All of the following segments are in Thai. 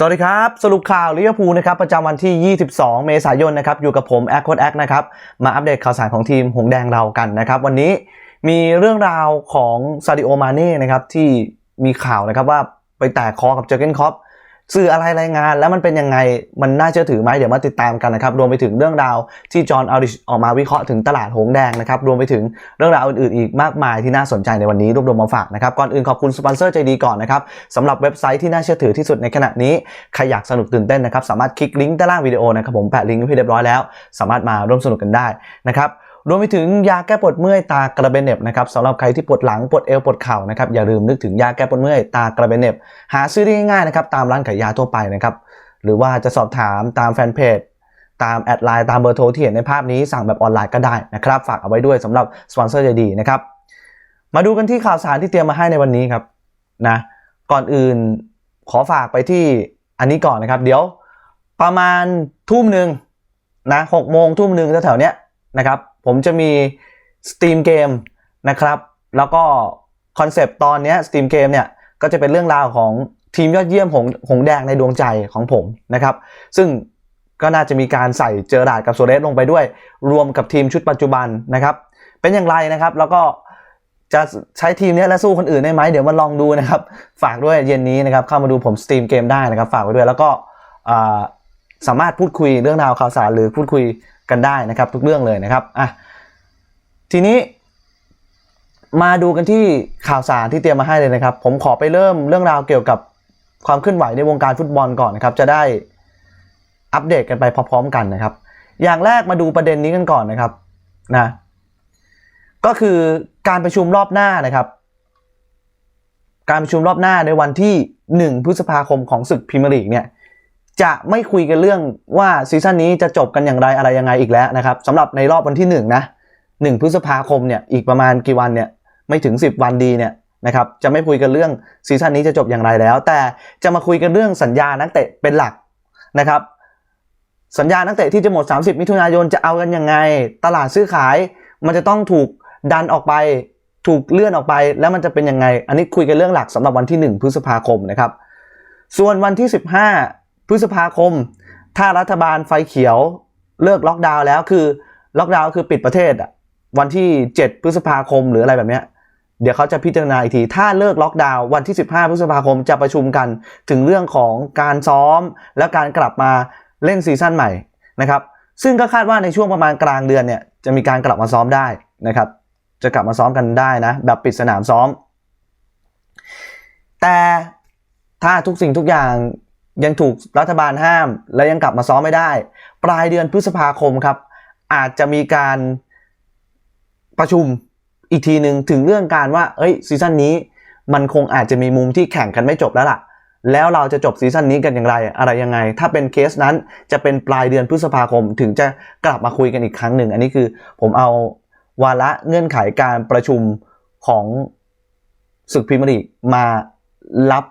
สวัสดีครับ สรุปข่าวลิเวอร์พูลนะครับประจำวันที่ 22 เมษายนนะครับอยู่กับผมแอคโคดแอคนะครับมาอัปเดตข่าวสารของทีมหงแดงเรากันนะครับวันนี้มีเรื่องราวของซาดิโอมาเน่นะครับที่มีข่าวนะครับว่าไปแตกคอกับเจอร์เกนคอป สื่ออะไรรายงานแล้วมันเป็นยังไงมันน่าเชื่อถือไหมเดี๋ยวมาติดตามกันนะครับ รวมไปถึงเรื่องราวที่จอห์นอัลดิชออกมาวิเคราะห์ถึงตลาดหงแดงนะครับ รวมไปถึงเรื่องราวอื่นๆอีกมากมายที่น่าสนใจในวันนี้รวบรวมมาฝากนะครับ ก่อนอื่นขอบคุณสปอนเซอร์ใจดีก่อนนะครับสำหรับเว็บไซต์ที่น่าเชื่อถือที่สุดในขณะนี้ ใครอยากสนุกตื่นเต้นนะครับ สามารถคลิกลิงก์ด้านล่างวิดีโอนะครับผมแปะลิงก์ไว้ให้เรียบร้อยแล้ว สามารถมาร่วมสนุกกันได้นะครับ รวมไปถึงยาแก้ปวดเมื่อยตากระเบนเน็บนะครับสำหรับใครที่ปวดหลังปวดเอวปวดเข่านะครับอย่าลืมนึกถึงยาแก้ปวดเมื่อยตากระเบนเน็บหาซื้อได้ง่ายๆนะครับตามร้านขายยาทั่วไปนะครับหรือว่าจะสอบถามตามแฟนเพจตามแอดไลน์ตามเบอร์โทรที่เห็นในภาพนี้สั่งแบบออนไลน์ก็ได้นะครับฝากเอาไว้ด้วยสำหรับสปอนเซอร์ใจดีนะครับมาดูกันที่ข่าวสารที่เตรียมมาให้ในวันนี้ครับนะก่อนอื่นขอฝากไปที่อันนี้ก่อนนะครับ เดี๋ยวประมาณทุ่มหนึ่งนะหกโมงทุ่มหนึ่งแถวๆเนี้ยนะครับ ผมจะมีสตรีมเกมนะครับ แล้วก็คอนเซปต์ตอนนี้สตรีมเกมเนี่ยก็จะเป็นเรื่องราวของทีมยอดเยี่ยมหงหงแดงในดวงใจของผมนะครับ ซึ่งก็น่าจะมีการใส่เจอราดกับโซเรสลงไปด้วย รวมกับทีมชุดปัจจุบันนะครับ เป็นอย่างไรนะครับ แล้วก็จะใช้ทีมนี้และสู้คนอื่นได้ไหมเดี๋ยวมาลองดูนะครับ ฝากด้วยเย็นนี้นะครับ เข้ามาดูผมสตรีมเกมได้นะครับ ฝากไว้ด้วยแล้วก็ สามารถพูดคุยเรื่องราวข่าวสารหรือพูดคุยกันได้นะครับ ทุกเรื่องเลยนะครับอะทีนี้มาดูกันที่ข่าวสารที่เตรียมมาให้เลยนะครับ ผมขอไปเริ่มเรื่องราวเกี่ยวกับความเคลื่อนไหวในวงการฟุตบอลก่อนนะครับ จะได้อัปเดตกันไปพร้อมๆกันนะครับ อย่างแรกมาดูประเด็นนี้กันก่อนนะครับนะก็คือการประชุมรอบหน้านะครับ การประชุมรอบหน้าในวันที่ 1 พฤษภาคมของศึกพรีเมียร์ลีกเนี่ย จะไม่คุยกันเรื่องว่าซีซั่นนี้จะจบกันอย่างไรอะไรยังไงอีกแล้วนะครับสำหรับในรอบวันที่1นะ1พฤษภาคมเนี่ยอีกประมาณกี่วันเนี่ยไม่ถึง 10 วันดีเนี่ยนะครับจะไม่คุยกันเรื่องซีซั่นนี้จะจบอย่างไรแล้ว แต่จะมาคุยกันเรื่องสัญญานักเตะเป็นหลักนะครับสัญญานักเตะที่จะหมด 30 มิถุนายนจะเอากันยังไง ตลาดซื้อขาย มันจะต้องถูกดันออกไป ถูกเลื่อนออกไป แล้วมันจะเป็นยังไง อันนี้คุยกันเรื่องหลักสำหรับวันที่ 1 พฤษภาคมนะครับ ส่วนวันที่ 15 พฤษภาคม ถ้ารัฐบาลไฟเขียวเลิกล็อกดาวน์แล้วคือล็อกดาวน์คือปิดประเทศอะวันที่ 7 พฤษภาคมหรืออะไรแบบเนี้ยเดี๋ยวเขาจะพิจารณาอีกที ถ้าเลิกล็อกดาวน์วันที่ 15 พฤษภาคมจะประชุมกันถึงเรื่องของการซ้อม และการกลับมาเล่นซีซั่นใหม่นะครับ ซึ่งก็คาดว่าในช่วงประมาณกลางเดือนเนี่ยจะมีการกลับมาซ้อมได้นะครับ จะกลับมาซ้อมกันได้นะ แบบปิดสนามซ้อม แต่ถ้าทุกสิ่งทุกอย่าง ยังถูกรัฐบาลห้าม และยังกลับมาซ้อมไม่ได้ ปลายเดือนพฤษภาคมครับ อาจจะมีการประชุมอีกทีหนึ่งถึงเรื่องการว่า เอ้ยซีซั่นนี้มันคงอาจจะมีมุมที่แข่งกันไม่จบแล้วล่ะ แล้วเราจะจบซีซั่นนี้กันอย่างไร อะไรยังไง ถ้าเป็นเคสนั้นจะเป็นปลายเดือนพฤษภาคม ถึงจะกลับมาคุยกันอีกครั้งหนึ่ง อันนี้คือผมเอาวาระเงื่อนไขการประชุมของศึกพรีเมียร์ลีกมารับ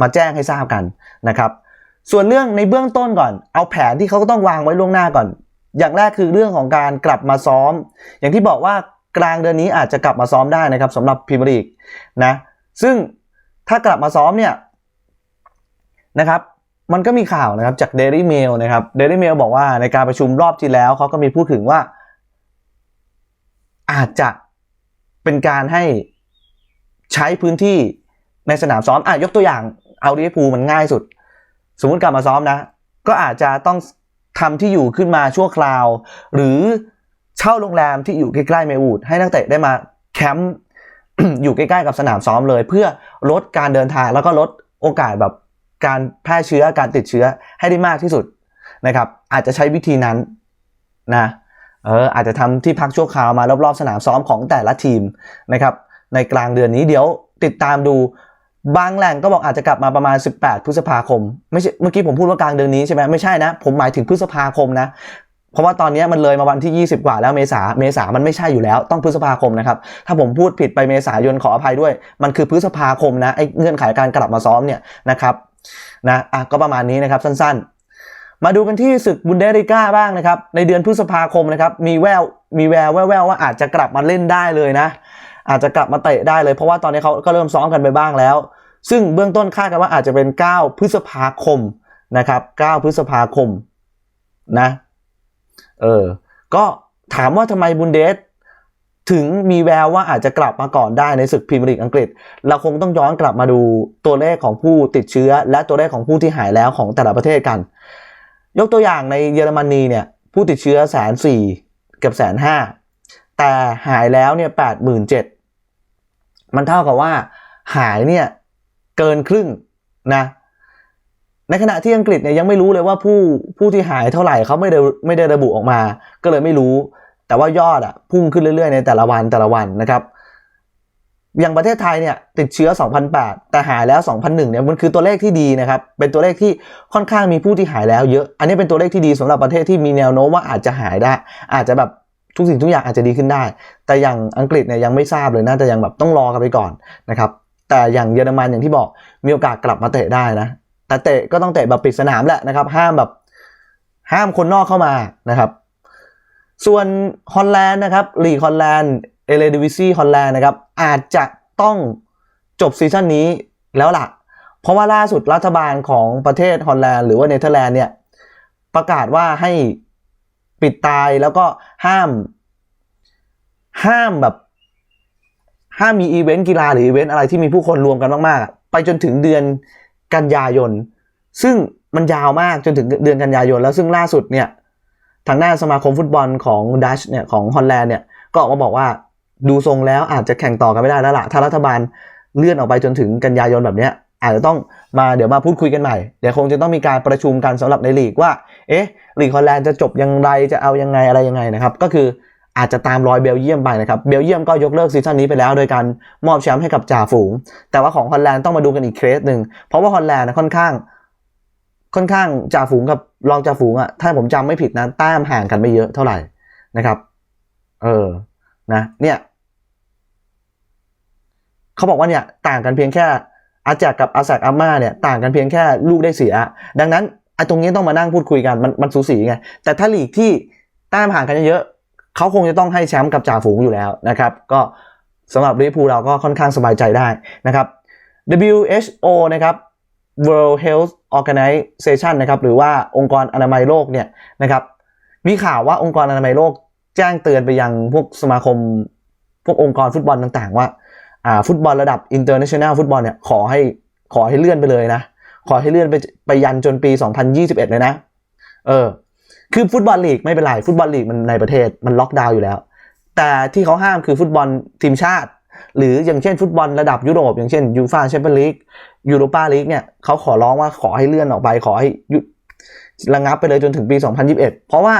มาแจ้งให้ทราบกันนะครับ ส่วนเรื่องในเบื้องต้นก่อน เอาแผนที่เขาก็ต้องวางไว้ล่วงหน้าก่อน อย่างแรกคือเรื่องของการกลับมาซ้อม อย่างที่บอกว่ากลางเดือนนี้อาจจะกลับมาซ้อมได้นะครับสำหรับพรีเมียร์ลีกนะซึ่งถ้ากลับมาซ้อมเนี่ยนะครับมันก็มีข่าวนะครับจาก Daily Mail นะครับ Daily Mail บอกว่าในการประชุมรอบที่แล้วเขาก็มีพูดถึงว่า อาจจะเป็นการให้ใช้พื้นที่ในสนามซ้อมอะยกตัวอย่าง เอาลิเวอร์พูลมันง่ายสุด สมมติกลับมาซ้อมนะ ก็อาจจะต้องทำที่อยู่ขึ้นมาชั่วคราว หรือเช่าโรงแรมที่อยู่ใกล้ๆเมวูดให้นักเตะได้มาแคมป์อยู่ใกล้ๆกับสนามซ้อมเลย เพื่อลดการเดินทางแล้วก็ลดโอกาสแบบการแพร่เชื้อการติดเชื้อให้ได้มากที่สุดนะครับ อาจจะใช้วิธีนั้นนะเอออาจจะทำที่พักชั่วคราวมารอบๆสนามซ้อมของแต่ละทีมนะครับในกลางเดือนนี้เดี๋ยวติดตามดู บางแหล่งก็บอกอาจจะกลับมาประมาณ 18 พฤษภาคม ไม่ใช่เมื่อกี้ผมพูดว่ากลางเดือนนี้ใช่ไหมไม่ใช่นะ ผมหมายถึงพฤษภาคมนะ เพราะว่าตอนนี้มันเลยมาวันที่ 20 กว่าแล้วเมษาเมษามันไม่ใช่อยู่แล้ว ต้องพฤษภาคมนะครับ ถ้าผมพูดผิดไปเมษายนขออภัยด้วย มันคือพฤษภาคมนะไอ้เงื่อนไขการกลับมาซ้อมเนี่ยนะครับนะอะก็ประมาณนี้นะครับสั้นๆ มาดูกันที่ศึกบุนเดสลิก้าบ้างนะครับในเดือนพฤษภาคมนะครับมีแววมีแววแววๆว่าอาจจะกลับมาเล่นได้เลยนะ อาจจะกลับมาเตะได้เลยเพราะว่าตอนนี้เขาก็เริ่มซ้อมกันไปบ้างแล้ว ซึ่งเบื้องต้นคาดกันว่าอาจจะเป็น 9 พฤษภาคมนะครับ 9 พฤษภาคมนะเออก็ถามว่าทำไมบุนเดสถึงมีแววว่าอาจจะกลับมาก่อนได้ในศึกพรีเมียร์ลีกอังกฤษ เราคงต้องย้อนกลับมาดูตัวเลขของผู้ติดเชื้อ และตัวเลขของผู้ที่หายแล้วของแต่ละประเทศกัน ยกตัวอย่างในเยอรมนีเนี่ยผู้ติดเชื้อแสนสี่เกือบแสนห้าแต่หายแล้วเนี่ยแปดหมื่นเจ็ด มันเท่ากับว่าหายเนี่ยเกินครึ่งนะในขณะที่อังกฤษเนี่ยยังไม่รู้เลยว่าผู้ผู้ที่หายเท่าไหร่เขาไม่ได้ไม่ได้ระบุออกมา ก็เลยไม่รู้ แต่ว่ายอดอะพุ่งขึ้นเรื่อยๆ ในแต่ละวันแต่ละวันนะครับ อย่างประเทศไทยเนี่ยติดเชื้อ 2,008 แต่หายแล้ว 2,001 เนี่ยมันคือตัวเลขที่ดีนะครับ เป็นตัวเลขที่ค่อนข้างมีผู้ที่หายแล้วเยอะ อันนี้เป็นตัวเลขที่ดีสำหรับประเทศที่มีแนวโน้มว่าอาจจะหายได้ อาจจะแบบ ทุกสิ่งทุกอย่างอาจจะดีขึ้นได้ แต่อย่างอังกฤษเนี่ยยังไม่ทราบเลยน่าจะยังแบบต้องรอกันไปก่อนนะครับแต่อย่างเยอรมันอย่างที่บอกมีโอกาสกลับมาเตะได้นะแต่เตะก็ต้องเตะแบบปิดสนามแหละนะครับห้ามแบบห้ามคนนอกเข้ามานะครับ ส่วนฮอลแลนด์นะครับลีกฮอลแลนด์เอเลดิวิซีฮอลแลนด์นะครับอาจจะต้องจบซีซั่นนี้แล้วล่ะ เพราะว่าล่าสุดรัฐบาลของประเทศฮอลแลนด์หรือว่าเนเธอร์แลนด์เนี่ยประกาศว่าให้ ปิดตายแล้วก็ห้าม ห้ามแบบ ห้ามมีอีเวนต์กีฬาหรืออีเวนต์อะไรที่มีผู้คนรวมกันมากๆ ไปจนถึงเดือนกันยายน ซึ่งมันยาวมากจนถึงเดือนกันยายน แล้วซึ่งล่าสุดเนี่ย ทางด้านสมาคมฟุตบอลของดัชเนี่ยของฮอลแลนด์เนี่ยก็ออกมาบอกว่าดูทรงแล้วอาจจะแข่งต่อกันไม่ได้แล้วล่ะถ้ารัฐบาลเลื่อนออกไปจนถึงกันยายนแบบเนี้ย อาจจะต้องมาเดี๋ยวมาพูดคุยกันใหม่ เดี๋ยวคงจะต้องมีการประชุมกันสำหรับในลีกว่า เอ๊ะลีกฮอลแลนด์จะจบยังไงจะเอายังไงอะไรยังไงนะครับ ก็คืออาจจะตามรอยเบลเยียมไปนะครับ เบลเยียมก็ยกเลิกซีซั่นนี้ไปแล้ว โดยการมอบแชมป์ให้กับจ่าฝูง แต่ว่าของฮอลแลนด์ต้องมาดูกันอีกเคสหนึ่ง เพราะว่าฮอลแลนด์นะค่อนข้าง ค่อนข้างจ่าฝูงกับรองจ่าฝูงอะถ้าผมจำไม่ผิดนะแต้มห่างกันไม่เยอะเท่าไหร่นะครับ เออ นะ เนี่ย เขาบอกว่าเนี่ยต่างกันเพียงแค่ อาแจกกับอาแซกอาม่าเนี่ยต่างกันเพียงแค่ลูกได้เสีย ดังนั้นไอ้ตรงนี้ต้องมานั่งพูดคุยกันมันมันสูสีไงแต่ถ้าลีกที่แต้มห่างกันเยอะเขาคงจะต้องให้แชมป์กับจ่าฝูงอยู่แล้วนะครับ ก็สำหรับลิเวอร์พูลเราก็ค่อนข้างสบายใจได้นะครับ WHO นะครับ World Health Organization นะครับหรือว่าองค์กรอนามัยโลกเนี่ยนะครับมีข่าวว่าองค์กรอนามัยโลก แจ้งเตือนไปยังพวกสมาคม พวกองค์กรฟุตบอลต่าง ๆ ว่า อ่าฟุตบอลระดับ international ฟุตบอลเนี่ยขอให้ขอให้เลื่อนไปเลยนะ ขอให้เลื่อนไปไปยันจนปี 2021 เลยนะ เออ คือฟุตบอลลีกไม่เป็นไร ฟุตบอลลีกมันในประเทศมันล็อกดาวน์อยู่แล้ว แต่ที่เขาห้ามคือฟุตบอลทีมชาติ หรืออย่างเช่นฟุตบอลระดับยุโรป อย่างเช่นยูฟ่าแชมเปี้ยนลีกยูโรปาลีกเนี่ยเขาขอร้องว่าขอให้เลื่อนออกไปขอให้ยุดระงับไปเลยจนถึงปี 2021 เพราะว่า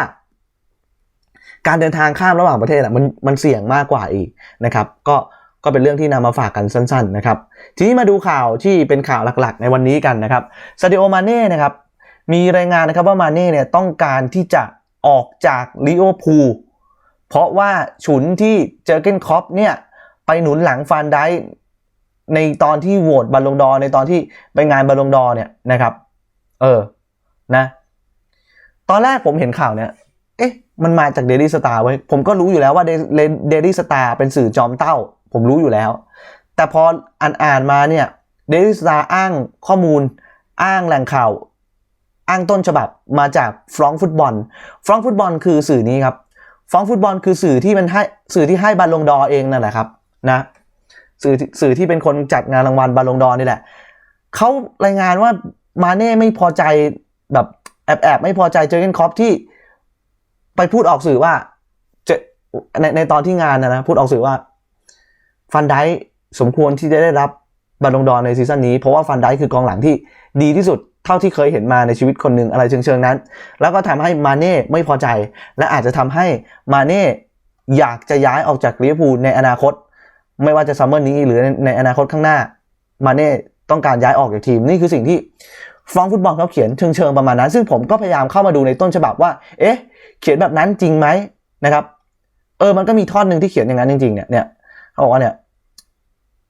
การเดินทางข้ามระหว่างประเทศอะมันมันเสี่ยงมากกว่าอีกนะครับ ก็ ก็เป็นเรื่องที่นำมาฝากกันสั้นๆนะครับ ทีนี้มาดูข่าวที่เป็นข่าวหลักๆ ในวันนี้กันนะครับซาดิโอมาเน่นะครับมีรายงานนะครับว่ามาเน่เนี่ยต้องการที่จะออกจากลิเวอร์พูลเพราะว่าฉุนที่เจอเกนคอปเนี่ยไปหนุนหลังฟานไดในตอนที่โหวตบอลลงดอในตอนที่ไปงานบอลลงดอเนี่ยนะครับ เออนะตอนแรกผมเห็นข่าวเนี่ย เอ๊ะ มันมาจากเดลี่สตาร์ไว้ ผมก็รู้อยู่แล้วว่าเดลี่สตาร์เป็นสื่อจอมเต้า ผมรู้อยู่แล้ว แต่พออ่านอ่านมาเนี่ยเดลี่สตาอ้างข้อมูล อ้างแหล่งข่าว อ้างต้นฉบับมาจากฟรองฟุตบอลฟรองฟุตบอลคือสื่อนี้ครับฟรองฟุตบอลคือสื่อที่มันให้สื่อที่ให้บอลงดอร์เองนั่นแหละครับนะสื่อสื่อที่เป็นคนจัดงานรางวัลบอลงดอร์นี่แหละเขารายงานว่ามาเน่ไม่พอใจแบบแอบแอบไม่พอใจเจอเกนคอปที่ไปพูดออกสื่อว่าจะในในตอนที่งานนะนะพูดออกสื่อว่า ฟันไดสมควรที่จะได้รับบอลลงดอร์ในซีซั่นนี้เพราะว่าฟันไดคือกองหลังที่ดีที่สุดเท่าที่เคยเห็นมาในชีวิตคนหนึ่งอะไรเชิงเชิงนั้น แล้วก็ทำให้มาเน่ไม่พอใจ และอาจจะทำให้มาเน่อยากจะย้ายออกจากลิเวอร์พูลในอนาคต ไม่ว่าจะซัมเมอร์นี้หรือในอนาคตข้างหน้ามาเน่ต้องการย้ายออกจากทีม นี่คือสิ่งที่ฟรองฟุตบอลเขาเขียนเชิงเชิงประมาณนั้น ซึ่งผมก็พยายามเข้ามาดูในต้นฉบับว่า เอ๊ะ เขียนแบบนั้นจริงไหมนะครับ เออมันก็มีท่อนหนึ่งที่เขียนอย่างนั้นจริงๆเนี่ยเนี่ย เขาบอกว่าเนี่ย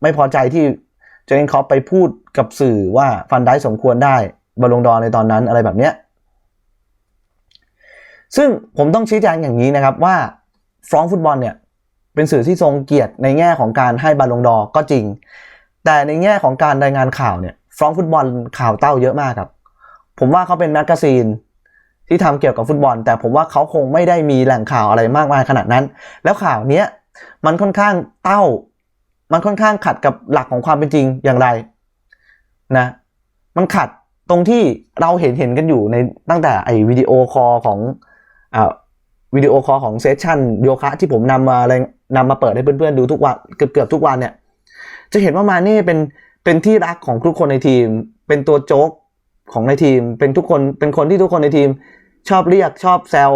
ไม่พอใจที่เจนคอปไปพูดกับสื่อว่าฟันได้สมควรได้บอลลงดอในตอนนั้นอะไรแบบเนี้ยซึ่งผมต้องชี้แจงอย่างนี้นะครับว่าฟรองฟุตบอลเนี่ยเป็นสื่อที่ทรงเกียรติในแง่ของการให้บอลลงดอก็จริง แต่ในแง่ของการรายงานข่าวเนี่ยฟรองฟุตบอลข่าวเต้าเยอะมากครับ ผมว่าเขาเป็นแมกกาซีนที่ทำเกี่ยวกับฟุตบอล แต่ผมว่าเขาคงไม่ได้มีแหล่งข่าวอะไรมากมายขนาดนั้น แล้วข่าวเนี้ย มันค่อนข้างเต้า มันค่อนข้างขัดกับหลักของความเป็นจริงอย่างไรนะ มันขัดตรงที่เราเห็นเห็นกันอยู่ในตั้งแต่ไอวิดีโอคอลของอ่าวิดีโอคอลของเซสชั่นโยคะที่ผมนำมาอะไรนำมาเปิดให้เพื่อนๆดูทุกวันเกือบเกือบทุกวันเนี่ย จะเห็นว่ามาเน่เป็นเป็นที่รักของทุกคนในทีม เป็นตัวโจ๊กของในทีม เป็นทุกคนเป็นคนที่ทุกคนในทีม ชอบเรียกชอบแซว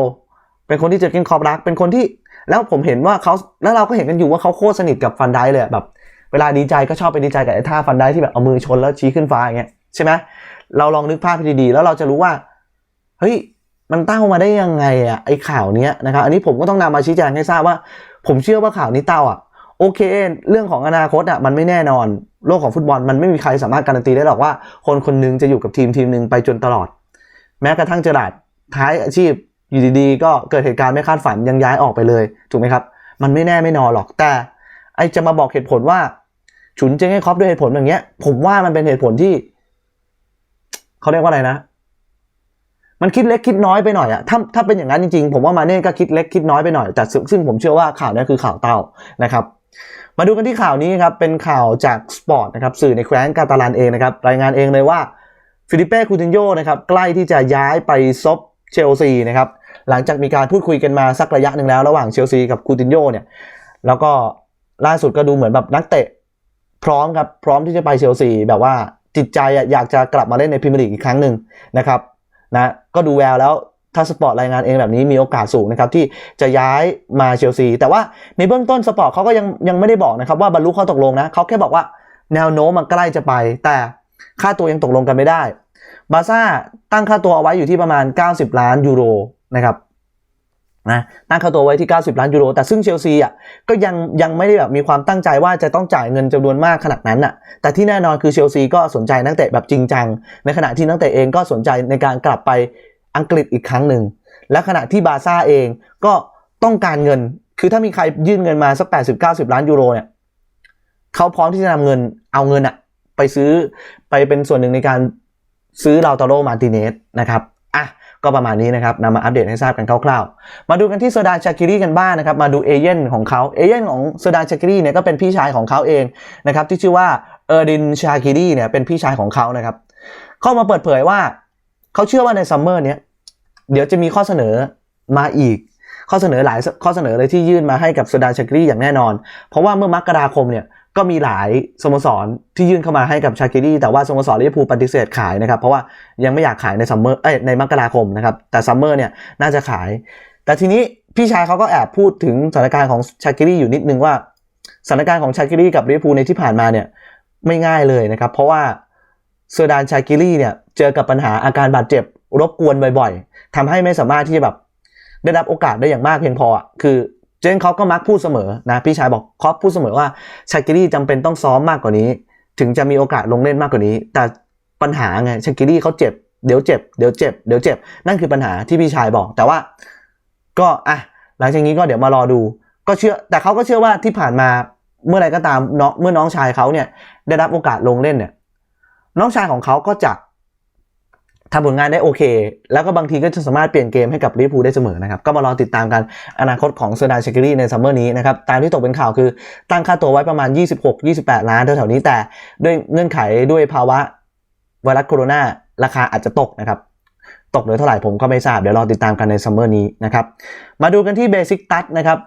เป็นคนที่เจะกินคอบรัก เป็นคนที่ แล้วผมเห็นว่าเขาแล้วเราก็เห็นกันอยู่ว่าเขาโคตรสนิทกับฟันได้เลยแบบเวลาดีใจก็ชอบไปดีใจกับไอ้ท่าฟันได้ที่แบบเอามือชนแล้วชี้ขึ้นฟ้าอย่างเงี้ยใช่ไหมเราลองนึกภาพให้ดีๆแล้วเราจะรู้ว่าเฮ้ยมันเต้ามาได้ยังไงอะไอ้ข่าวเนี้ยนะครับอันนี้ผมก็ต้องนำมาชี้แจงให้ทราบว่า ผมเชื่อว่าข่าวนี้เต้าอะโอเค เรื่องของอนาคตอะมันไม่แน่นอน โลกของฟุตบอลมันไม่มีใครสามารถการันตีได้หรอกว่า คนคนหนึงจะอยู่กับทีมทีมหนึ่งไปจนตลอด แม้กระทั่งเจอราร์ดท้ายอาชีพ อยู่ดีๆ ก็เกิดเหตุการณ์ไม่คาดฝันยังย้ายออกไปเลย ถูกไหมครับ มันไม่แน่ไม่นอนหรอกแต่ ไอจะมาบอกเหตุผลว่า ฉุนเจ๊งให้ครอปด้วยเหตุผลอย่างเงี้ย ผมว่ามันเป็นเหตุผลที่เขาเรียกว่าอะไรนะ มันคิดเล็กคิดน้อยไปหน่อยอะถ้าถ้าเป็นอย่างนั้นจริงๆ ผมว่ามาเน่ก็คิดเล็กคิดน้อยไปหน่อยแต่ซึ่งผมเชื่อว่าข่าวนี้คือข่าวเต้านะครับมาดูกันที่ข่าวนี้ครับ เป็นข่าวจากสปอร์ตนะครับ สื่อในแคว้นกาตาลันเองนะครับ รายงานเองเลยว่า ฟิลิเป้คูตินโยนะครับ ใกล้ที่จะย้ายไปซบเชลซีนะครับ หลังจากมีการพูดคุยกันมาสักระยะหนึ่งแล้วระหว่างเชลซีกับคูตินโยเนี่ยแล้วก็ล่าสุดก็ดูเหมือนแบบนักเตะ พร้อมครับพร้อมที่จะไปเชลซีแบบว่าจิตใจอยากจะกลับมาเล่นในพรีเมียร์ลีกอีกครั้งหนึ่งนะครับนะก็ดูแววแล้วถ้าสปอร์ตรายงานเองแบบนี้มีโอกาสสูงนะครับที่จะย้ายมาเชลซี แต่ว่าในเบื้องต้นสปอร์ตเขาก็ยังยังไม่ได้บอกนะครับว่าบรรลุข้อตกลงนะเขาแค่บอกว่าแนวโน้มมันใกล้จะไป แต่ค่าตัวยังตกลงกันไม่ได้ บาซ่าตั้งค่าตัวเอาไว้อยู่ที่ประมาณ 90 ล้านยูโร นะครับนะตั้งค่าตัวไว้ที่ 90 ล้านยูโร แต่ซึ่งเชลซีอะก็ยังยังไม่ได้แบบมีความตั้งใจว่าจะต้องจ่ายเงินจำนวนมากขนาดนั้นอะแต่ที่แน่นอนคือเชลซีก็สนใจนักเตะแบบจริงจัง ในขณะที่นักเตะเองก็สนใจในการกลับไปอังกฤษอีกครั้งหนึ่ง และขณะที่บาร์ซ่าเองก็ต้องการเงิน คือถ้ามีใครยื่นเงินมาสัก 80-90 ล้านยูโรเนี่ยเขาพร้อมที่จะนำเงินเอาเงินอะไปซื้อไปเป็นส่วนหนึ่งในการซื้อลาตาโรมาร์ติเนสนะครับ ก็ประมาณนี้นะครับนำมาอัปเดตให้ทราบกันคร่าวๆ มาดูกันที่เซดานชากิรีกันบ้างนะครับ มาดูเอเย่นของเขาเอเย่นของเซดานชากิรีเนี่ยก็เป็นพี่ชายของเขาเองนะครับที่ชื่อว่าเออร์ดินชากิรีเนี่ยเป็นพี่ชายของเขานะครับเข้ามาเปิดเผยว่าเขาเชื่อว่าในซัมเมอร์เนี้ยเดี๋ยวจะมีข้อเสนอมาอีกข้อเสนอหลายข้อเสนอเลยที่ยื่นมาให้กับเซดานชากิรีอย่างแน่นอน เพราะว่าเมื่อมกราคมเนี่ย ก็มีหลายสโมสรที่ยื่นเข้ามาให้กับชากิรีแต่ว่าสโมสรลิเวอร์พูลปฏิเสธขายนะครับ เพราะว่ายังไม่อยากขายในซัมเมอร์เอ้ยในมกราคมนะครับ แต่ซัมเมอร์เนี่ยน่าจะขาย แต่ทีนี้พี่ชายเขาก็แอบพูดถึงสถานการณ์ของชากิรีอยู่นิดนึงว่าสถานการณ์ของชากิรีกับลิเวอร์พูลในที่ผ่านมาเนี่ยไม่ง่ายเลยนะครับ เพราะว่าเซอร์ดานชากิรีเนี่ยเจอกับปัญหาอาการบาดเจ็บรบกวนบ่อย ๆทำให้ไม่สามารถที่จะแบบได้รับโอกาสได้อย่างมากเพียงพอคือ เจนเขาก็มักพูดเสมอนะพี่ชายบอกคอปพูดเสมอว่าชากิรีจำเป็นต้องซ้อมมากกว่านี้ ถึงจะมีโอกาสลงเล่นมากกว่านี้ แต่ปัญหาไงชากิรีเขาเจ็บเดี๋ยวเจ็บเดี๋ยวเจ็บเดี๋ยวเจ็บนั่นคือปัญหาที่พี่ชายบอก แต่ว่าก็อะหลังจากนี้ก็เดี๋ยวมารอดู ก็เชื่อแต่เขาก็เชื่อว่าที่ผ่านมาเมื่อไรก็ตามน้องเมื่อน้องชายเขาเนี่ยได้รับโอกาสลงเล่นเนี่ยน้องชายของเขาก็จะ ทำผลงานได้โอเค แล้วก็บางทีก็จะสามารถเปลี่ยนเกมให้กับลิเวอร์พูลได้เสมอนะครับ ก็มารอติดตามกันอนาคตของเซอร์ดานเชกิรีในซัมเมอร์นี้นะครับ ตามที่ตกเป็นข่าวคือตั้งค่าตัวไว้ประมาณ 26-28 ล้านแถวๆนี้แต่ด้วยเงื่อนไขด้วยภาวะไวรัสโคโรนาราคาอาจจะตกนะครับ ตกเหลือเท่าไหร่ผมก็ไม่ทราบ เดี๋ยวรอติดตามกันในซัมเมอร์นี้นะครับ มาดูกันที่เบสิ c ตั t นะครับ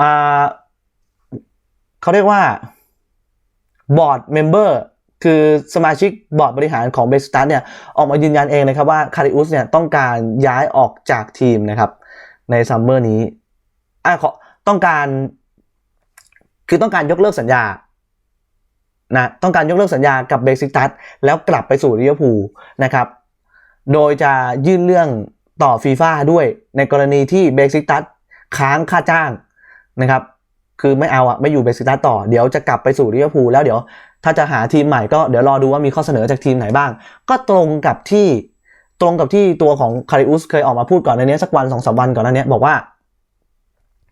อ่าเขาเรียกว่าบอร์ดเมมเบอร์ คือสมาชิกบอร์ดบริหารของเบสิตั t เนี่ยออกมายืนยันเองนะครับว่าคาริอุสเนี่ยต้องการย้ายออกจากทีมนะครับ ในซัมเมอร์นี้อ่าขอต้องการคือต้องการยกเลิกสัญญานะต้องการยกเลิกสัญญากับเบสิกตัสแล้วกลับไปสู่ลิเวอร์พูลนะครับ โดยจะยื่นเรื่องต่อฟีฟ่าด้วยในกรณีที่เบสิกตัสค้างค่าจ้างนะครับ คือไม่เอาอะไม่อยู่เบสิกตัสต่อ เดี๋ยวจะกลับไปสู่ลิเวอร์พูลแล้วเดี๋ยว ถ้าจะหาทีมใหม่ก็เดี๋ยวรอดูว่ามีข้อเสนอจากทีมไหนบ้าง ก็ตรงกับที่ตรงกับที่ตัวของคาริอุสเคยออกมาพูดก่อนในนี้สักวันสองสามวันก่อนหน้านี้บอกว่า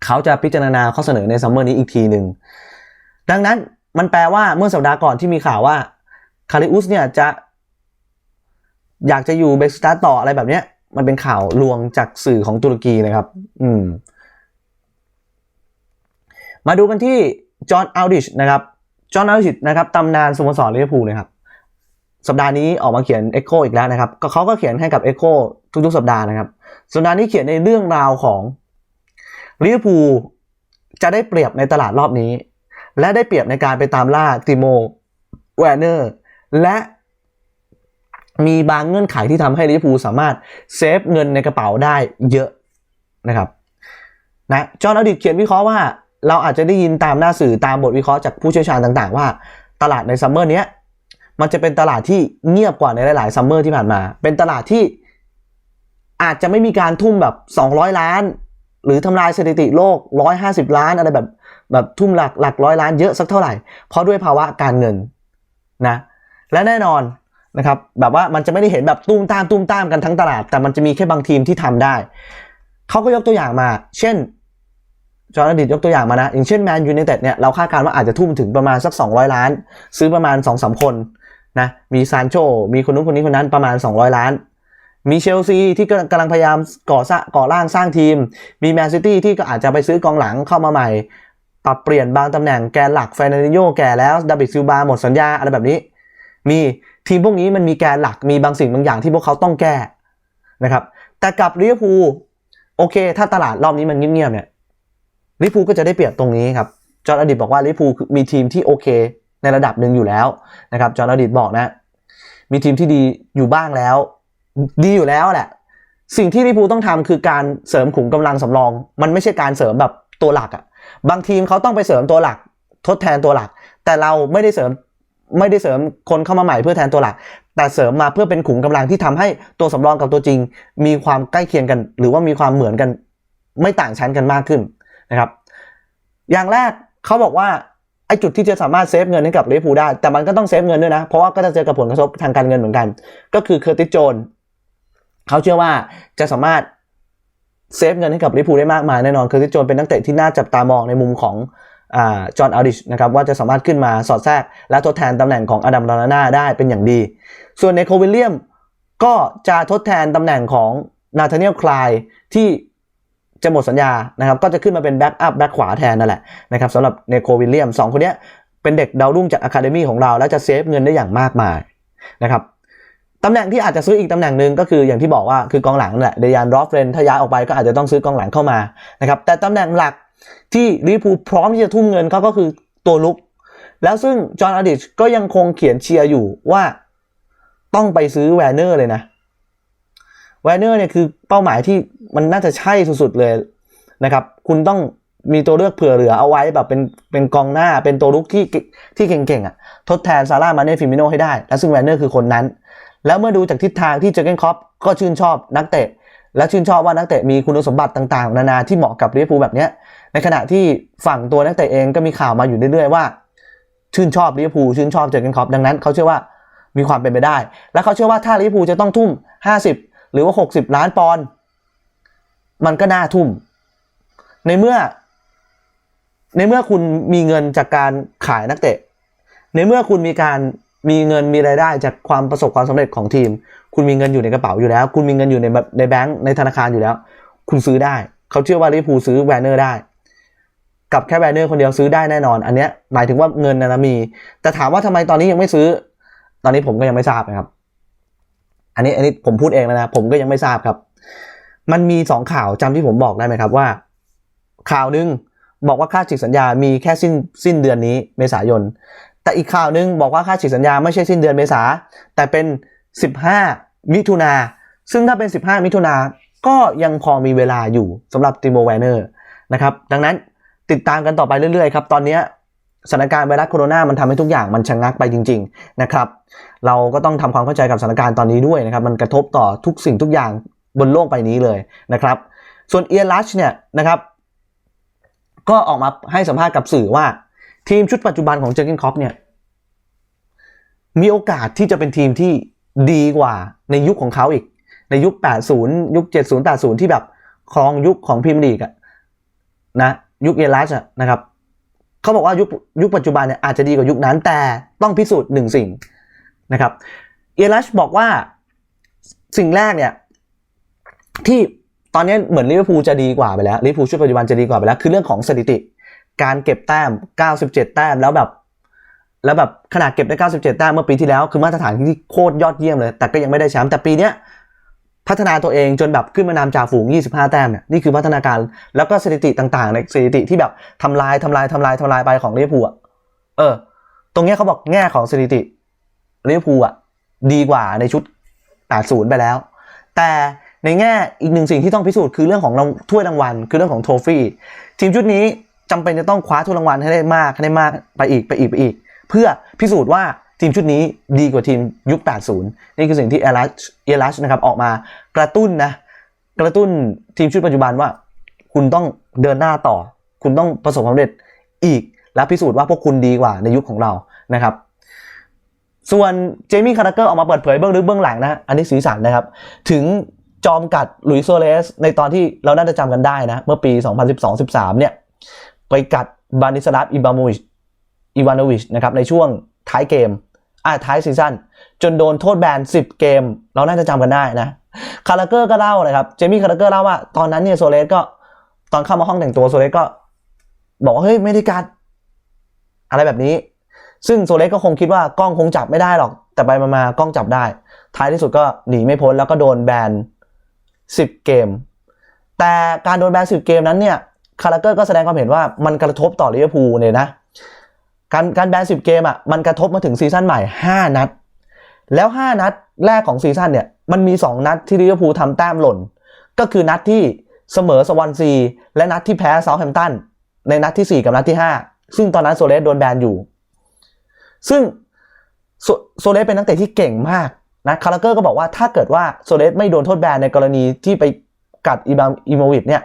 เขาจะพิจารณาข้อเสนอในซัมเมอร์นี้อีกทีหนึ่งดังนั้นมันแปลว่าเมื่อสัปดาห์ก่อนที่มีข่าวว่าคาริอุสเนี่ยจะอยากจะอยู่เบสตาร์ต่ออะไรแบบเนี้ย มันเป็นข่าวลวงจากสื่อของตุรกีนะครับ อืม มาดูกันที่จอห์นอัลดิชนะครับ จอห์นอัลดิชนะครับตำนานสโมสรลิเวอร์พูลนะครับสัปดาห์นี้ออกมาเขียน Echo อีกแล้วนะครับก็เขาก็เขียนให้กับ Echo ทุกๆ สัปดาห์นะครับ สัปดาห์นี้เขียนในเรื่องราวของลิเวอร์พูลจะได้เปรียบในตลาดรอบนี้ และได้เปรียบในการไปตามล่าติโมแวนเนอร์และมีบางเงื่อนไขที่ทำให้ลิเวอร์พูลสามารถเซฟเงินในกระเป๋าได้เยอะนะครับนะจอห์นอดิตเขียนวิเคราะห์ว่า เราอาจจะได้ยินตามหน้าสื่อตามบทวิเคราะห์จากผู้เชี่ยวชาญต่าง ๆ ว่า ตลาดในซัมเมอร์นี้มันจะเป็นตลาดที่เงียบกว่าในหลายๆซัมเมอร์ที่ผ่านมา เป็นตลาดที่อาจจะไม่มีการทุ่มแบบ 200 ล้าน หรือทำลายสถิติโลก 150 ล้านอะไรแบบแบบทุ่มหลักหลักร้อยล้านเยอะสักเท่าไหร่ เพราะด้วยภาวะการเงินนะและแน่นอนนะครับแบบว่ามันจะไม่ได้เห็นแบบตุ้มตามตุ้มตามกันทั้งตลาด แต่มันจะมีแค่บางทีมที่ทำได้ เขาก็ยกตัวอย่างมา เช่น จอห์นอดิตยกตัวอย่างมานะ อย่างเช่นแมนยู i นเต็ดเนี่ยเราคาดการณ์ว่าอาจจะทุ่มถึงประมาณสัก 200 ล้าน ซื้อประมาณ 2-3 คนนะมีซานโชมีคนนู้นคนนี้คนนั้นประมาณ 200 ล้าน มีเชลซีที่กำลังพยายามก่อสร้างก่อร่างสร้างทีม มีแมนซิตี้ที่ก็อาจจะไปซื้อกองหลังเข้ามาใหม่ ปรับเปลี่ยนบางตำแหน่งแกนหลักแฟน a นโยแก่แล้วดับบิซิลบาหมดสัญญาอะไรแบบนี้ มีทีมพวกนี้มันมีแกนหลักมีบางสิ่งบางอย่างที่พวกเขาต้องแก้นะครับแต่กับลิเวอร์พูลโอเค ถ้าตลาดรอบนี้มันเงียบๆเนี่ย ลิเวอร์พูก็จะได้เปรียบตรงนี้ครับจอร์นอดิตบอกว่าลิเวอร์พูมีทีมที่โอเค ในระดับหนึ่งอยู่แล้วนะครับจอร์นอดิตบอกนะ มีทีมที่ดีอยู่บ้างแล้ว ดีอยู่แล้วแหละ สิ่งที่ลิเวอร์พูต้องทำคือการเสริมขุมกำลังสำรอง มันไม่ใช่การเสริมแบบตัวหลักอะ่ะบางทีมเขาต้องไปเสริมตัวหลัก ทดแทนตัวหลัก แต่เราไม่ได้เสริมไม่ได้เสริมคนเข้ามาใหม่เพื่อแทนตัวหลัก แต่เสริมมาเพื่อเป็นขุมกำลังที่ทำให้ตัวสำรองกับตัวจริง มีความใกล้เคียงกัน หรือว่ามีความเหมือนกัน ไม่ต่างชั้นกันมากขึ้น นะครับ อย่างแรกเขาบอกว่าไอ้จุดที่จะสามารถเซฟเงินให้กับลิเวอร์พูลได้ แต่มันก็ต้องเซฟเงินด้วยนะ เพราะว่าก็จะเจอกับผลกระทบทางการเงินเหมือนกัน ก็คือเคอร์ติสโจนเขาเชื่อว่าจะสามารถเซฟเงินให้กับลิเวอร์พูลได้มากมายแน่นอนเคอร์ติสโจนเป็นนักเตะที่น่าจับตามองในมุมของจอห์นอัลดิชนะครับว่าจะสามารถขึ้นมาสอดแทรก และทดแทนตำแหน่งของอดัมดอนาน่าได้เป็นอย่างดี ส่วนในโควิลเลียมก็จะทดแทนตำแหน่งของนาธาเนียลคลายที่ จะหมดสัญญานะครับก็จะขึ้นมาเป็นแบ็กอัพแบ็กขวาแทนนั่นแหละนะครับสำหรับเนโควิลเลียมสองคนนี้เป็นเด็กดาวรุ่งจากอะคาเดมี่ของเรา และจะเซฟเงินได้อย่างมากมายนะครับตำแหน่งที่อาจจะซื้ออีกตำแหน่งหนึ่งก็คืออย่างที่บอกว่าคือกองหลังนั่นแหละเดยานรอฟเรนถ้าย้ายออกไปก็อาจจะต้องซื้อกองหลังเข้ามานะครับแต่ตำแหน่งหลักที่ลิพูพร้อมที่จะทุ่มเงินเขาก็คือตัวลุก แล้วซึ่งจอห์นอดิชก็ยังคงเขียนเชียร์อยู่ว่าต้องไปซื้อแวนเนอร์เลยนะ แวนเนอร์เนี่ยคือเป้าหมายที่มันน่าจะใช่สุดๆเลยนะครับ คุณต้องมีตัวเลือกเผื่อเหลือเอาไว้แบบเป็นเป็นกองหน้าเป็นตัวลุกที่ที่เก่งๆอะทดแทนซาร่ามาเน่ฟิมิโนให้ได้ และซึ่งแวนเนอร์คือคนนั้น แล้วเมื่อดูจากทิศทางที่เจอเกนคอปก็ชื่นชอบนักเตะ และชื่นชอบว่านักเตะมีคุณสมบัติต่างๆ นานาที่เหมาะกับลิเวอร์พูลแบบเนี้ยในขณะที่ฝั่งตัวนักเตะเองก็มีข่าวมาอยู่เรื่อยๆว่า ชื่นชอบลิเวอร์พูลชื่นชอบเจอเกนคอปดังนั้นเขาเชื่อว่ามีความเป็นไปได้ และเขาเชื่อว่าถ้าลิเวอร์พูลจะต้องทุ่ม 50 หรือว่า 60 ล้านปอนด์มันก็น่าทุ่ม ในเมื่อ ในเมื่อคุณมีเงินจากการขายนักเตะ ในเมื่อคุณมีการมีเงินมีรายได้จากความประสบความสำเร็จของทีม คุณมีเงินอยู่ในกระเป๋าอยู่แล้ว คุณมีเงินอยู่ในในแบงก์ในธนาคารอยู่แล้ว คุณซื้อได้ เขาเชื่อว่าลิเวอร์พูซื้อแวนเนอร์ได้ กับแค่แวนเนอร์คนเดียวซื้อได้แน่นอน อันเนี้ยหมายถึงว่าเงินนะมี แต่ถามว่าทำไมตอนนี้ยังไม่ซื้อ ตอนนี้ผมก็ยังไม่ทราบนะครับ อันนี้อันนี้ผมพูดเองแล้วนะผมก็ยังไม่ทราบครับ มันมีสองข่าวจำที่ผมบอกได้ไหมครับว่า ข่าวหนึ่งบอกว่าค่าฉีกสัญญา มีแค่สิ้นสิ้นเดือนนี้เมษายน แต่อีกข่าวหนึ่งบอกว่าค่าฉีกสัญญาไม่ใช่สิ้นเดือนเมษา แต่เป็น 15 มิถุนา ซึ่งถ้าเป็น 15 มิถุนาก็ยังพอมีเวลาอยู่สำหรับติโมแวนเนอร์นะครับ ดังนั้นติดตามกันต่อไปเรื่อยๆครับ ตอนนี้ สถานการณ์ไวรัสโคโรนามันทำให้ทุกอย่างมันชะงักไปจริง ๆนะครับ เราก็ต้องทำความเข้าใจกับสถานการณ์ตอนนี้ด้วยนะครับ มันกระทบต่อทุกสิ่งทุกอย่างบนโลกใบนี้เลยนะครับ ส่วนเอียรัชเนี่ยนะครับ ก็ออกมาให้สัมภาษณ์กับสื่อว่า ทีมชุดปัจจุบันของเจอร์กินคอปเนี่ยมีโอกาสที่จะเป็นทีมที่ดีกว่าในยุคของเขาอีก ในยุค 80 ยุค 70 80 ที่แบบครองยุคของพรีเมียร์ลีกอะนะยุคเอลัสอะนะครับ เขาบอกว่ายุคยุคปัจจุบันเนี่ยอาจจะดีกว่ายุคนั้นแต่ต้องพิสูจน์หนึ่งสิ่งนะครับเอลัชบอกว่าสิ่งแรกเนี่ยที่ตอนนี้เหมือนลิเวอร์พูลจะดีกว่าไปแล้วลิเวอร์พูลชุดปัจจุบันจะดีกว่าไปแล้ว คือเรื่องของสถิติ การเก็บแต้ม 97 แต้มแล้วแบบ แล้วแบบขนาดเก็บได้ 97 แต้มเมื่อปีที่แล้ว คือมาตรฐานที่โคตรยอดเยี่ยมเลย แต่ก็ยังไม่ได้แชมป์แต่ปีเนี้ย พัฒนาตัวเองจนแบบขึ้นมานำจ่าฝูง 25 แต้มเนี่ยนี่คือพัฒนาการแล้วก็สถิติต่างๆในสถิติที่แบบทำลายทำลายทำลายทำลายไปของลิเวอร์พูลอะเออ ตรงเนี้ยเขาบอกแง่ของสถิติลิเวอร์พูลอะดีกว่าในชุด 80 ไปแล้ว แต่ในแง่อีกหนึ่งสิ่งที่ต้องพิสูจน์คือเรื่องของรางถ้วยรางวัล คือเรื่องของโทฟี่ทีมชุดนี้จำเป็นจะต้องคว้าถ้วยรางวัลให้ได้มากให้ได้มากไปอีกไปอีกไปอีก เพื่อพิสูจน์ว่า ทีมชุดนี้ดีกว่าทีมยุค 80 นี่คือสิ่งที่เอลัชเอลัชนะครับออกมากระตุ้นนะกระตุ้นทีมชุดปัจจุบันว่า คุณต้องเดินหน้าต่อ คุณต้องประสบความสำเร็จอีก และพิสูจน์ว่าพวกคุณดีกว่าในยุคของเรานะครับส่วนเจมี่คาร์เกอร์ออกมาเปิดเผยเบื้องลึกเบื้องหลังนะ อันนี้สีสันนะครับ ถึงจอมกัดลุยโซเลส ในตอนที่เราน่าจะจำกันได้นะ เมื่อปี 2012-13 เนี่ย ไปกัดบานิสลาฟอิบาโมวิชอีวานโวิชนะครับ ในช่วง ท้ายเกมอ่าท้ายซีซั่นจนโดนโทษแบน 10 เกม เราน่าจะจำกันได้นะคาร์เกอร์ก็เล่านะครับเจมี่คาร์เกอร์เล่าว่าตอนนั้นเนี่ยโซเลสก็ตอนเข้ามาห้องแต่งตัวโซเลสก็ บอกว่าเฮ้ยไม่ได้กัดอะไรแบบนี้ ซึ่งโซเลสก็คงคิดว่ากล้องคงจับไม่ได้หรอก แต่ไปมากล้องจับได้ ท้ายที่สุดก็หนีไม่พ้นแล้วก็โดนแบน 10 เกม แต่การโดนแบน 10 เกมนั้นเนี่ยคาร์เกอร์ก็แสดงความเห็นว่ามันกระทบต่อลิเวอร์พูลเนี่ยนะ การการแบน10เกมอะมันกระทบมาถึงซีซั่นใหม่ 5 นัด แล้ว 5 นัดแรกของซีซั่นเนี่ยมันมี 2 นัดที่ลิเวอร์พูลทำแต้มหล่น ก็คือนัดที่เสมอสวอนซี และนัดที่แพ้เซาท์แฮมป์ตันในนัดที่ 4 กับนัดที่ 5 ซึ่งตอนนั้นโซเลสโดนแบนอยู่ ซึ่งโซโซเลสเป็นนักเตะที่เก่งมากนะคาร์ลเกอร์ก็บอกว่าถ้าเกิดว่าโซเลสไม่โดนโทษแบนในกรณีที่ไปกัดอีบามอิโมวิชเนี่ย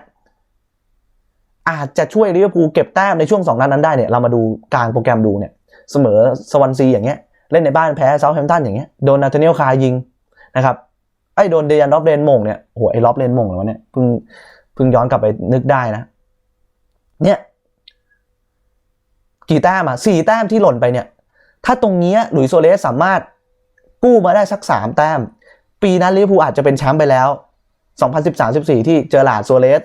อาจจะช่วยลิเวอร์พูลเก็บแต้มในช่วงสองนัดนั้นได้เนี่ยเรามาดูกลางโปรแกรมดูเนี่ยเสมอสวอนซีอย่างเงี้ยเล่นในบ้านแพ้เซาท์แฮมป์ตันอย่างเงี้ยโดนนาธาเนียลคายิงนะครับไอ้โดนเดียนล็อบเลนมงเนี่ยโหไอ้ล็อบเลนมงแล้วเนี่ยเพิ่งเพิ่งย้อนกลับไปนึกได้นะ เนี่ยกี่แต้มอะสี่แต้มที่หล่นไปเนี่ย ถ้าตรงเนี้ยหลุยโซเลสสามารถกู้มาได้สักสามแต้ม ปีนั้นลิเวอร์พูลอาจจะเป็นแชมป์ไปแล้ว 2013-14 ที่เจอหลาดโซเลส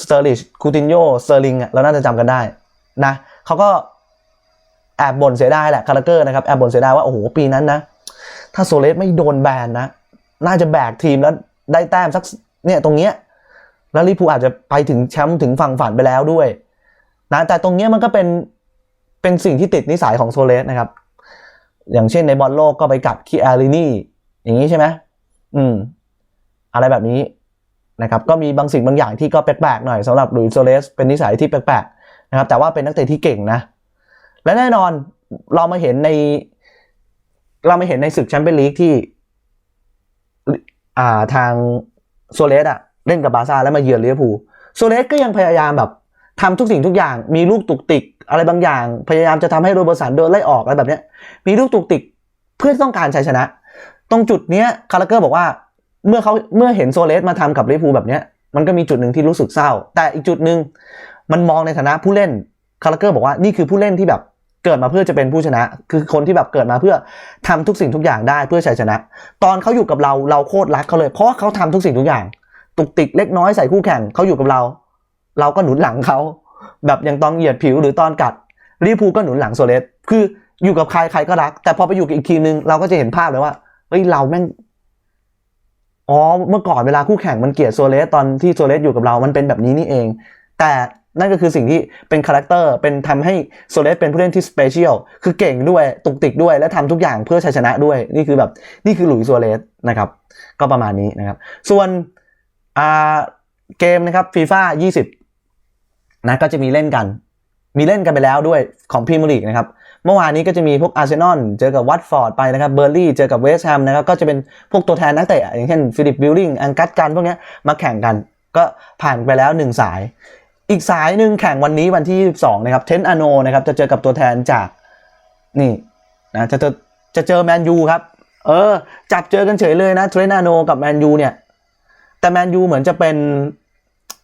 สเตอร์ลิชคูตินโยสเตอร์ลิงอะเราน่าจะจำกันได้นะเขาก็แอบบ่นเสียดายแหละคาร์เกอร์นะครับแอบบ่นเสียดายว่า โอ้โห ปีนั้นนะ ถ้าโซเลสไม่โดนแบนนะ น่าจะแบกทีมแล้วได้แต้มสักเนี่ยตรงเนี้ยแล้วลิเวอร์พูอาจจะไปถึงแชมป์ถึงฝั่งฝันไปแล้วด้วยนะแต่ตรงเนี้ยมันก็เป็นเป็นสิ่งที่ติดนิสัยของโซเลสนะครับ อย่างเช่นในบอลโลกก็ไปกัดคีอารินี่อย่างนี้ใช่ไหมอืม อะไรแบบนี้ นะครับก็มีบางสิ่งบางอย่างที่ก็แปลกๆหน่อยสำหรับลุยส์โซเลสเป็นนิสัยที่แปลกๆนะครับแต่ว่าเป็นนักเตะที่เก่งนะและแน่นอนเรามาเห็นใน เรามาเห็นในศึกแชมเปี้ยนลีกที่อ่าทางโซเลสอะเล่นกับบาร์ซ่าแล้วมาเยือนลิเวอร์พูลโซเลสก็ยังพยายามแบบทำทุกสิ่งทุกอย่าง มีลูกตุกติกอะไรบางอย่าง พยายามจะทำให้โรเบอร์สันโดนไล่ออกอะไรแบบเนี้ย มีลูกตุกติกเพื่อต้องการชัยชนะ ตรงจุดเนี้ยคาร์เกอร์บอกว่า เมื่อเขาเมื่อเห็นโซเลสมาทำกับลิเวอร์พูลแบบเนี้ยมันก็มีจุดหนึ่งที่รู้สึกเศร้า แต่อีกจุดหนึ่งมันมองในฐานะผู้เล่นคาร์เกอร์บอกว่านี่คือผู้เล่นที่แบบเกิดมาเพื่อจะเป็นผู้ชนะ คือคนที่แบบเกิดมาเพื่อทำทุกสิ่งทุกอย่างได้เพื่อชัยชนะ ตอนเขาอยู่กับเราเราโคตรรักเขาเลยเพราะว่าเขาทำทุกสิ่งทุกอย่าง ตุกติกเล็กน้อยใส่คู่แข่งเขาอยู่กับเรา เราก็หนุนหลังเขาแบบอย่างตอนเหยียดผิวหรือตอนกัดลิเวอร์พูก็หนุนหลังโซเลสคืออยู่กับใครใครก็รัก แต่พอไปอยู่กับอีกทีมนึงเราก็จะเห็นภาพเลยว่าเฮ้ยเราแม่ง อ๋อเมื่อก่อนเวลาคู่แข่งมันเกลียดโซเลสตอนที่โซเลสอยู่กับเรา มันเป็นแบบนี้นี่เอง แต่นั่นก็คือสิ่งที่เป็นคาแรคเตอร์เป็นทำให้โซเลสเป็นผู้เล่นที่สเปเชียลคือเก่งด้วยตุกติกด้วยและทำทุกอย่างเพื่อชัยชนะด้วยนี่คือแบบนี่คือหลุยส์โซเลสนะครับ ก็ประมาณนี้นะครับ ส่วนอ่าเกมนะครับฟีฟ่า20นะก็จะมีเล่นกัน มีเล่นกันไปแล้วด้วยของพรีเมียร์ลีกนะครับ เมื่อวานนี้ก็จะมีพวกอาร์เซนอลเจอกับวัตฟอร์ดไปนะครับเบอร์ลี่เจอกับเวสต์แฮมนะครับก็จะเป็นพวกตัวแทนนักเตะอย่างเช่นฟิลิปบิลลิงอังกัสกันพวกนี้มาแข่งกัน ก็ผ่านไปแล้ว 1 สาย อีกสายหนึ่งแข่งวันนี้วันที่ 2 นะครับเทนอาโนนะครับจะเจอกับตัวแทนจากนี่นะจะจอจะเจอแมนยูครับเออจับเจอกันเฉยเลยนะเทรนอาโนกับแมนยูเนี่ยแต่แมนยูเหมือนจะเป็น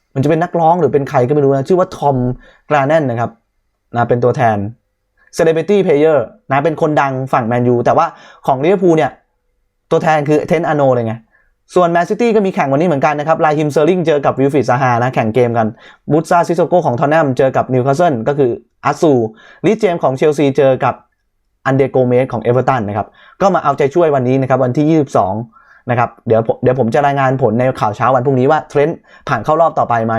เหมือนจะเป็นนักร้องหรือเป็นใครก็ไม่รู้นะชื่อว่าทอมกราแนนนะครับนะเป็นตัวแทน celebrity player นะเป็นคนดังฝั่งแมนยูแต่ว่าของลิเวอร์พูลเนี่ย ตัวแทนคือเทนอาโนเลยไง ส่วนแมนซิตี้ก็มีแข่งวันนี้เหมือนกันนะครับไลฮิมเซอร์ลิงเจอกับวิลฟิดซาฮานะแข่งเกมกันบุตซาซิโซโกของทอนแนมเจอกับนิวคาสเซิลก็คืออาซูลิเจมของเชลซีเจอกับอันเดโกเมสของเอเวอร์ตันนะครับก็มาเอาใจช่วยวันนี้นะครับวันที่ 22นะครับเดี๋ยวเดี๋ยวผมจะรายงานผลในข่าวเช้าวันพรุ่งนี้ว่าเทรนต์ผ่านเข้ารอบต่อไปไหม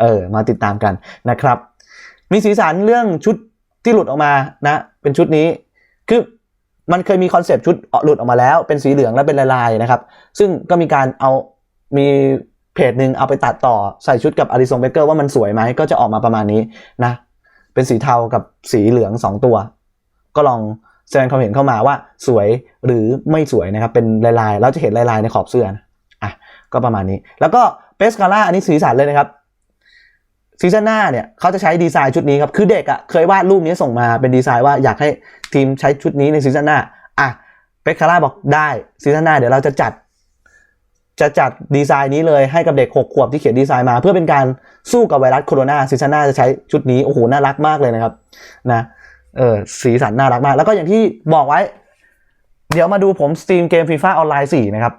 เออมาติดตามกันนะครับมีสีสันเรื่องชุด ที่หลุดออกมานะ เป็นชุดนี้ คือมันเคยมีคอนเซปต์ชุดหลุดออกมาแล้ว เป็นสีเหลืองและเป็นลายๆนะครับ ซึ่งก็มีการเอามีเพจหนึ่งเอาไปตัดต่อใส่ชุดกับอาริซงเบเกอร์ว่ามันสวยไหมก็จะออกมาประมาณนี้นะ เป็นสีเทากับสีเหลือง 2 ตัว ก็ลองแสดงความเห็นเข้ามาว่าสวยหรือไม่สวยนะครับ เป็นลายๆเราจะเห็นลายๆในขอบเสื้อนะอะก็ประมาณนี้ แล้วก็เปสคาร่าอันนี้สีสันเลยนะครับ ซีซั่นหน้าเนี่ยเขาจะใช้ดีไซน์ชุดนี้ครับ คือเด็กอะ่ะเคยวาดรูปนี้ส่งมาเป็นดีไซน์ว่าอยากให้ทีมใช้ชุดนี้ในซีซั่นหน้าอะเปคคาร่าบอกได้ซีซั่นหน้าเดี๋ยวเราจะจัด จะจัดดีไซน์นี้เลยให้กับเด็ก 6 ขวบที่เขียนดีไซน์มา เพื่อเป็นการสู้กับไวรัสโคโรนาซีซั่นหน้าจะใช้ชุดนี้โอ้โหน่ารักมากเลยนะครับนะเออสีสันน่ารักมาก แล้วก็อย่างที่บอกไว้ เดี๋ยวมาดูผมสตรีมเกมฟีฟ่าออนไลน์4นะครับ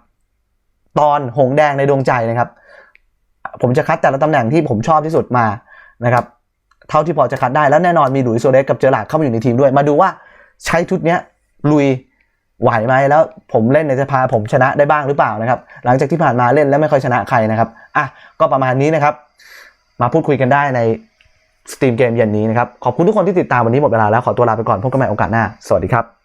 ตอนหงแดงในดวงใจนะครับ ผมจะคัดแต่ละตำแหน่งที่ผมชอบที่สุดมานะครับเท่าที่พอจะคัดได้แล้วแน่นอนมีหลุยโซเรสกับเจอร์ลาดเข้ามาอยู่ในทีมด้วย มาดูว่าใช้ชุดเนี้ยลุยไหวไหมแล้วผมเล่นในสภาผมชนะได้บ้างหรือเปล่านะครับ หลังจากที่ผ่านมาเล่นแล้วไม่ค่อยชนะใครนะครับอะก็ประมาณนี้นะครับ มาพูดคุยกันได้ในสตรีมเกมเย็นนี้นะครับ ขอบคุณทุกคนที่ติดตามวันนี้หมดเวลาแล้วขอตัวลาไปก่อนพบกันใหม่โอกาสหน้า สวัสดีครับ